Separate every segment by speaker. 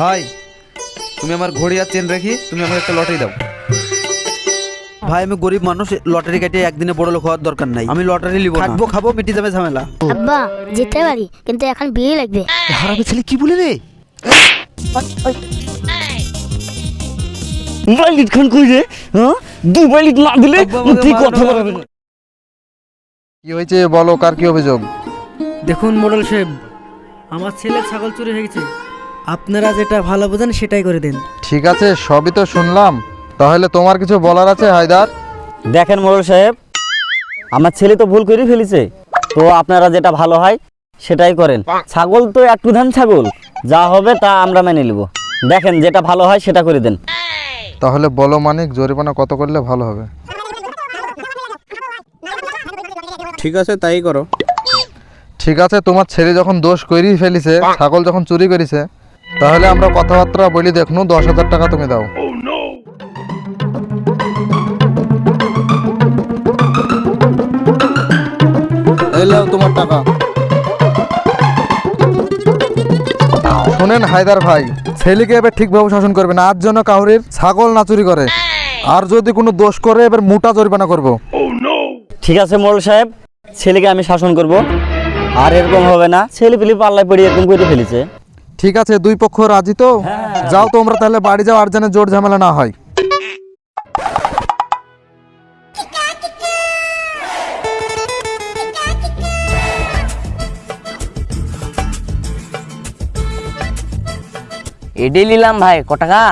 Speaker 1: ভাই তুমি আমার ঘড়ি আর চেন রেখি তুমি আমাকে একটা লটারি দাও।
Speaker 2: ভাই আমি গরিব মানুষ লটারি কেটে একদিনে বড় লোক হওয়ার দরকার নাই। আমি লটারি লিব খাব খাব মিটি যাবে ঝামেলা।
Speaker 3: আব্বা যেতে পারি কিন্তু এখন বিয়ে লাগবে।
Speaker 2: হারাবে ছেলে কি বলে রে?
Speaker 4: বাইলিট খান কই রে? হ্যাঁ? দুই বাইলিট না দিলে তুই কথা। বলবি না।
Speaker 5: কি হয়েছে বলো কার কি অভিযোগ?
Speaker 6: দেখুন মোড়ল সাহেব আমার ছেলে ছাগল চুরি হয়ে গেছে। আপনারা যেটা ভালো বোঝেন সেটাই করে দিন।
Speaker 5: ঠিক আছে সবই তো শুনলাম। তাহলে তোমার কিছু বলার আছে হায়দার?
Speaker 4: দেখেন মোড়ল সাহেব আমার ছেলে তো ভুল করে ফেলেছে। তো আপনারা যেটা ভালো হয় সেটাই করেন। ছাগল তো এক প্রধান ছাগল যা হবে তা আমরা মেনে নিব। দেখেন যেটা ভালো হয় সেটা করে দেন।
Speaker 5: তাহলে বলো মানিক জরিমানা কত করলে ভালো হবে?
Speaker 1: ঠিক আছে তাই করো।
Speaker 5: ঠিক আছে তোমার ছেলে যখন দোষ করেই ফেলিছে ছাগল যখন চুরি করেছে তাহলে আমরা কথাবার্তা বলি দেখনু দশ হাজার টাকা তুমি দাও।
Speaker 1: তোমার টাকা।
Speaker 5: শোনেন হায়দার ভাই ছেলেকে এবার ঠিকভাবে শাসন করবেন আর জন্য কাউরির ছাগল না চুরি করে। আর যদি কোনো দোষ করে এবার মোটা জরিমানা করব।
Speaker 4: ঠিক আছে মোড়ল সাহেব ছেলেকে আমি শাসন করব। আর এরকম হবে না ছেলে পিলি পাল্লায় পড়ে এরকম করে ফেলেছে।
Speaker 5: ঠিক আছে দুই পক্ষ রাজি তো? যাও তোমরা তাহলে বাড়ি যাও আর যেন জোর ঝামেলা না হয়।
Speaker 7: এডে নিলাম ভাই ক টাকা?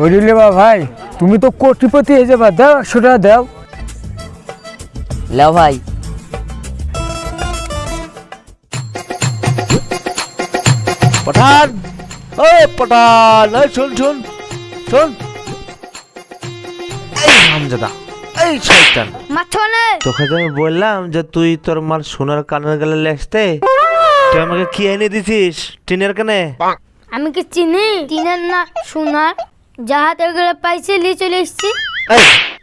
Speaker 8: ওইলে বা ভাই তুমি তো কোটিপতি হয়ে যাবা দাও একশো টাকা দাও।
Speaker 7: লেও ভাই
Speaker 9: পঠান। ও পঠান এই শুন শুন শুন। এই হামজাদা এই শয়তান।
Speaker 3: মাথা না
Speaker 9: তোকে তো আমি বললাম যে তুই তোর মার সোনার কানের গেলে লেখতে তুই আমাকে কি এনে দিছিস? টিনের কানে?
Speaker 3: আমি কি চিনি? তিনের না সোনার? যাহাতে গেলে পাইছে নিয়ে চলে এসছি।
Speaker 9: এই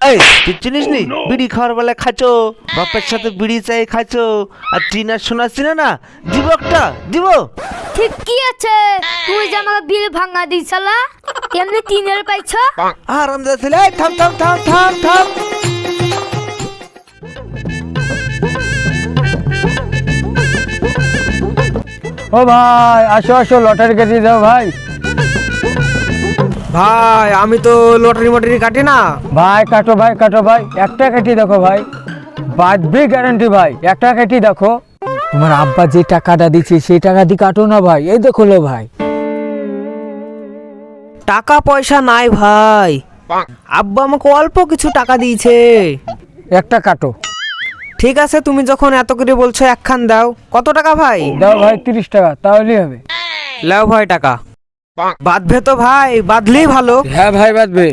Speaker 9: এই তুই চিনিস নি? বিড়ি খাওয়ার বেলা খাচ্ছো বাপের সাথে বিড়ি চাই খাচ্ছো আর টিনার সোনা চিনে না? দিব একটা দিব।
Speaker 3: ঠিক কি আছে? তুই যে আমাকে বিল ভাঙা দিছালা তেমনি তিনের পাইছ?
Speaker 9: আর আমাদের ছেলে এই থাম থাম থাম থাম থাম।
Speaker 8: ও ভাই আসো আসো লটারি কেটে দাও ভাই।
Speaker 6: ভাই আমি তো লটারি মটারি কাটি না।
Speaker 8: ভাই কাটো ভাই কাটো ভাই একটা কেটে দেখো ভাই। বাদবি গ্যারান্টি ভাই একটা কেটে দেখো। তোমার আব্বা যে টাকাটা দিচ্ছে সেই টাকা দিয়ে কাটো না ভাই এই দেখো লো ভাই।
Speaker 6: টাকা পয়সা নাই ভাই। আব্বা আমাকে অল্প কিছু টাকা দিয়েছে।
Speaker 8: একটা কাটো।
Speaker 6: ঠিক আছে তুমি যখন এত করে বলছো একখান দাও। কত টাকা ভাই?
Speaker 8: দাও ভাই তিরিশ টাকা তাহলেই হবে।
Speaker 6: লাও ভাই টাকা। বাঁধবে তো ভাই বাঁধলেই ভালো।
Speaker 8: হ্যাঁ ভাই বাঁধবে।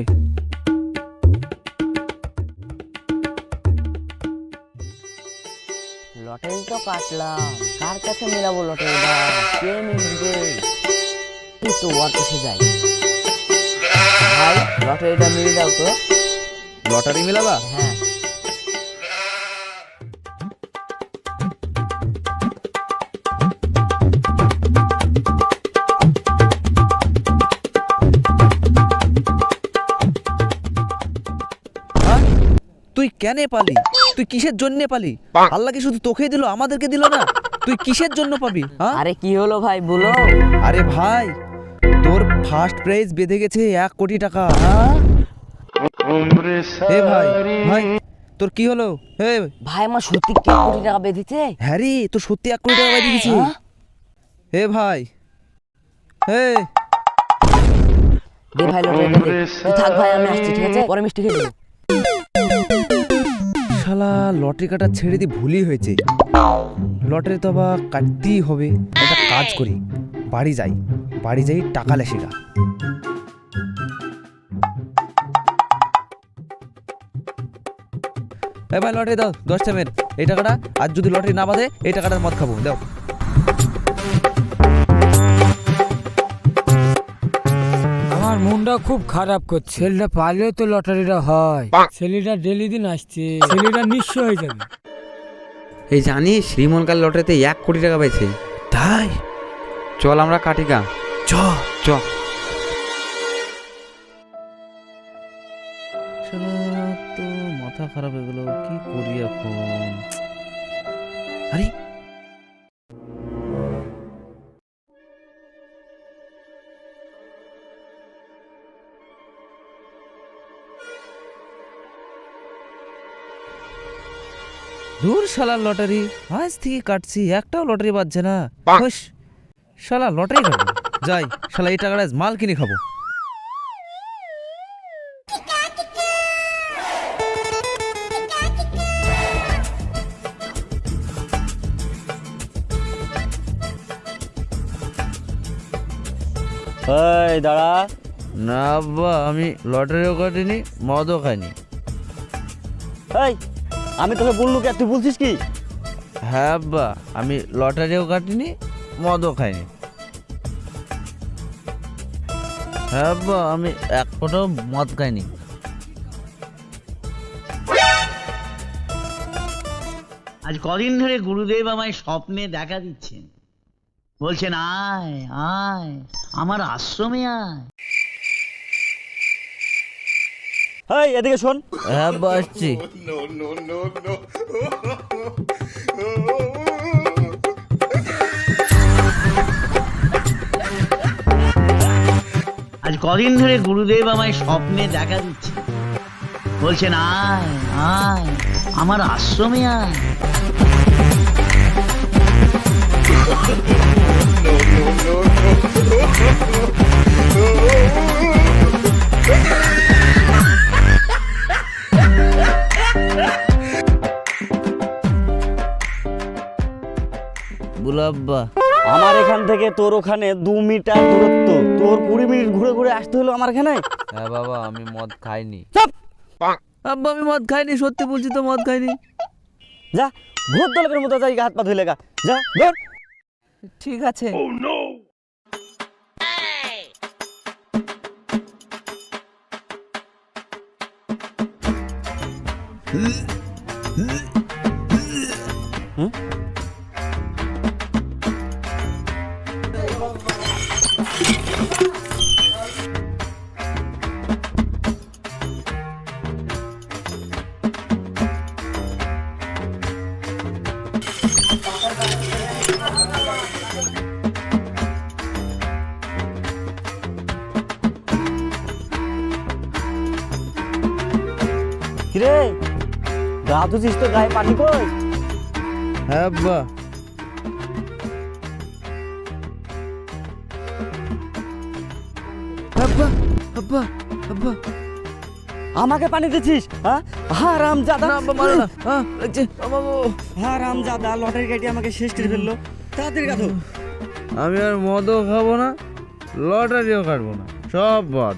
Speaker 7: লটারি তো কাটলাম। কার কাছে মেলাবো লটারিটা কে মিলবে? এই তো ওর কাছে যাই। ভাই লটারিটা মিলে দাও তো।
Speaker 1: লটারি মেলাবা?
Speaker 7: হ্যাঁ।
Speaker 2: তুই কেন পালি? তুই কিসের জন্য পালি? আল্লাহ কি শুধু তোকেই দিল আমাদেরকে দিল না। তুই কিসের জন্য পাবি হ্যাঁ?
Speaker 7: আরে কি হলো ভাই বলো।
Speaker 2: আরে ভাই তোর ফার্স্ট প্রাইজ বেঁধে গেছে এক কোটি টাকা এ ভাই ভাই তোর কি হলো? হে
Speaker 7: ভাই আমার সত্যি কে কোটি টাকা বেঁধেছে?
Speaker 2: হ্যারি তোর সত্যি এক কোটি টাকা বেঁধে গেছে
Speaker 7: হ্যাঁ?
Speaker 2: হে ভাই হে
Speaker 7: দে ভাই দে। থাক ভাই আমি আসছি ঠিক আছে? পরে মিষ্টি খেয়ে
Speaker 2: লটারি কাটা ছেড়ে দিয়ে ভুলই হয়েছে। লটারি তো আবার কাটতেই হবে। একটা কাজ করি, বাড়ি যাই। বাড়ি যাই টাকা লেসিরা এবার লটারি দাও, দশ টাইমের এই টাকাটা, আর যদি লটারি না বাঁধে, এই টাকাটার মদ খাব। দাও।
Speaker 8: মনটা খুব খারাপ করছে। ছেলেটা পারলেও তো লটারিটা হয়। ছেলেটা ডেলি দিন আসছে। ছেলেটা নিঃস্ব হয়ে যাবে।
Speaker 1: এই জানিস রিমন কাল লটারিতে এক কোটি টাকা পাইছে তাই? চল আমরা কাটিকা চ। চ।
Speaker 10: তো মাথা খারাপ হয়ে গেল। কি করি এখন? আরে দূর শালা লটারি। আজ থেকে কাটছি একটাও লটারি বাজছে না। শালা লটারি কাটবো যাই শালা এই টাকাটা আজ মাল কিনে খাব।
Speaker 4: এই দাঁড়া।
Speaker 10: না আব্বা আমি লটারিও কাটিনি মদও খাইনি।
Speaker 4: এই আমি তোকে বললু কি আর তুই বলছিস কি?
Speaker 10: হ্যাঁ আব্বা আমি লটারিও কাটিনি মদও খাইনি। হ্যাঁ আব্বা আমি এক ফোঁটাও মদ খাইনি।
Speaker 11: আজ কদিন ধরে গুরুদেব আমায় স্বপ্নে দেখা দিচ্ছেন। বলছেন আয় আয় আমার আশ্রমে আয়।
Speaker 4: এই এদিকে শোন।
Speaker 10: হ্যাঁ আব্বা আসছি
Speaker 11: আজ কদিন ধরে গুরুদেব আমায় স্বপ্নে দেখা দিচ্ছেন বলছেন আয় আয় আমার আশ্রমে আয়।
Speaker 10: বলো আব্বা।
Speaker 4: আমার এখান থেকে তোর ওখানে দু মিটার দূরত্ব। তোর কুড়ি মিনিট ঘুরে ঘুরে আসতে হলো আমার এখানে?
Speaker 10: হ্যাঁ বাবা আমি মদ খাইনি। আব্বা আমি মদ খাইনি সত্যি বলছি তো মদ খাইনি।
Speaker 4: যা ভূত দলকের মতো যাই হাত পা ধুলে গা যা ধর
Speaker 10: ঠিক আছে।
Speaker 4: কিরে গা ধুছিস তো গায়ে পানি কই?
Speaker 10: হ্যাঁ আব্বা। আব্বা আব্বা আব্বা।
Speaker 4: আমাকে পানি দিছিস হ্যাঁ? হারাম জাদা।
Speaker 10: না আব্বা মারো না। হ্যাঁ? লাগছে আব্বা, আব্বা।
Speaker 4: হারাম জাদা লটারি কেটে আমাকে শেষ করে ফেলল। তাড়াতাড়ি কাঁদো
Speaker 10: আমি আর মদও খাব না লটারিও কাটবো না সব বাদ।